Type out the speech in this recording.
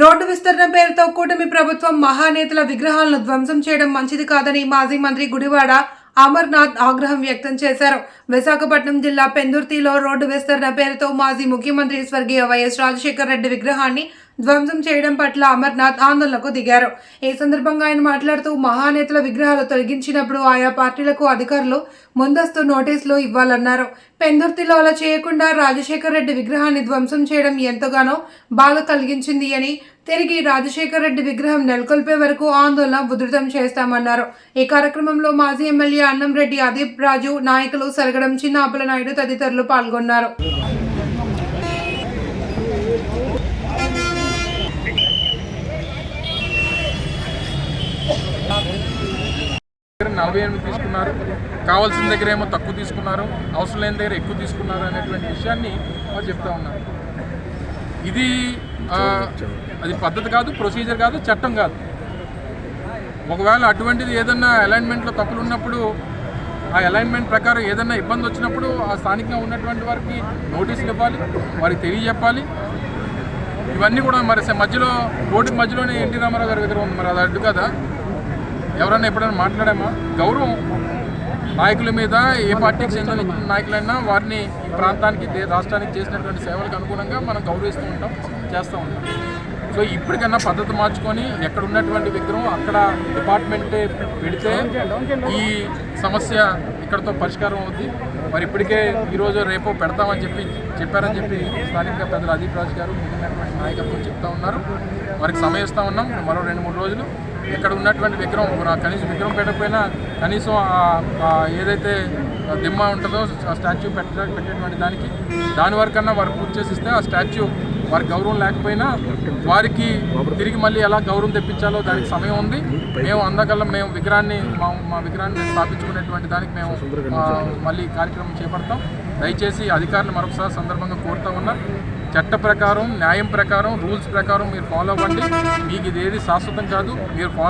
Road విస్తరణ పేరుతో కూటమి ప్రభుత్వం మహానేతల విగ్రహాలను ధ్వంసం చేయడం మంచిది కాదని మాజీ మంత్రి గుడివాడ అమర్నాథ్ ఆగ్రహం వ్యక్తం చేశారు. విశాఖపట్నం జిల్లా పెందుర్తిలో రోడ్డు విస్తరణ పేరుతో మాజీ ముఖ్యమంత్రి స్వర్గీయ వైఎస్ రాజశేఖర రెడ్డి విగ్రహాన్ని ధ్వంసం చేయడం పట్ల అమర్నాథ్ ఆందోళనకు దిగారు. ఈ సందర్భంగా ఆయన మాట్లాడుతూ మహానేతల విగ్రహాలు తొలగించినప్పుడు ఆయా పార్టీలకు అధికారులు ముందస్తు నోటీసులు ఇవ్వాలన్నారు. పెందుర్తిలో అలా చేయకుండా రాజశేఖర్ రెడ్డి విగ్రహాన్ని ధ్వంసం చేయడం ఎంతగానో బాధ కలిగించింది అని తిరిగి రాజశేఖర రెడ్డి విగ్రహం నెలకొల్పే వరకు ఆందోళన ఉధృతం చేస్తామన్నారు. ఈ కార్యక్రమంలో మాజీ ఎమ్మెల్యే అన్నంరెడ్డి అదీప్ రాజు నాయకులు సరగడం చిన్న నాయుడు తదితరులు పాల్గొన్నారు దగ్గర నలభై ఎనిమిది తీసుకున్నారు. కావాల్సిన దగ్గర ఏమో తక్కువ తీసుకున్నారు. అవసరం లేని దగ్గర ఎక్కువ తీసుకున్నారు అనేటువంటి విషయాన్ని వాళ్ళు చెప్తా ఉన్నారు. ఇది అది పద్ధతి కాదు ప్రొసీజర్ కాదు చట్టం కాదు. ఒకవేళ అటువంటిది ఏదన్నా అలైన్మెంట్లో తప్పులు ఉన్నప్పుడు ఆ అలైన్మెంట్ ప్రకారం ఏదన్నా ఇబ్బంది వచ్చినప్పుడు ఆ స్థానికంగా ఉన్నటువంటి వారికి నోటీసులు ఇవ్వాలి వారికి తెలియజెప్పాలి. ఇవన్నీ కూడా మరి మధ్యలో రోడ్డు మధ్యలోనే ఎన్టీ రామారావు గారి విగ్రహం ఉంది. మరి అది అడ్డు కదా? ఎవరన్నా ఎప్పుడైనా మాట్లాడామా? గౌరవం నాయకుల మీద ఏ పార్టీకి చెందిన నాయకులైనా వారిని ఈ ప్రాంతానికి రాష్ట్రానికి చేసినటువంటి సేవలకు అనుగుణంగా మనం గౌరవిస్తూ ఉంటాం చేస్తూ ఉంటాం. సో ఇప్పటికన్నా పద్ధతి మార్చుకొని ఎక్కడ ఉన్నటువంటి విగ్రహం అక్కడ డిపార్ట్మెంటే పెడితే ఈ సమస్య ఇక్కడతో పరిష్కారం అవుద్ది. మరి ఇప్పటికే ఈరోజు రేపు పెడతామని చెప్పి చెప్పారని చెప్పి స్థానిక పెద్దలు అదీప్ రాజు గారు మిగిలినటువంటి నాయకత్వం చెప్తా ఉన్నారు. వారికి సమయం ఇస్తా ఉన్నాం. మరో రెండు మూడు రోజులు ఇక్కడ ఉన్నటువంటి విగ్రహం కనీసం విగ్రహం పెట్టకపోయినా కనీసం ఏదైతే దిమ్మ ఉంటుందో ఆ స్టాచ్యూ పెట్ట పెట్టేటువంటి దానికి దాని వరకన్నా వారు పూర్తి చేసిస్తే ఆ స్టాచ్యూ వారి గౌరవం లేకపోయినా వారికి తిరిగి మళ్ళీ ఎలా గౌరవం తెప్పించాలో దానికి సమయం ఉంది. మేము అందకల్లా మేము విగ్రహాన్ని మా మా విగ్రహాన్ని స్థాపించుకునేటువంటి దానికి మేము మళ్ళీ కార్యక్రమం చేపడతాం. దయచేసి అధికారులు మరొకసారి సందర్భంగా కోరుతా ఉన్నా చట్ట ప్రకారం న్యాయం ప్రకారం రూల్స్ ప్రకారం మీరు ఫాలో అవ్వండి. మీకు ఇది ఏది శాశ్వతం కాదు మీరు ఫాలో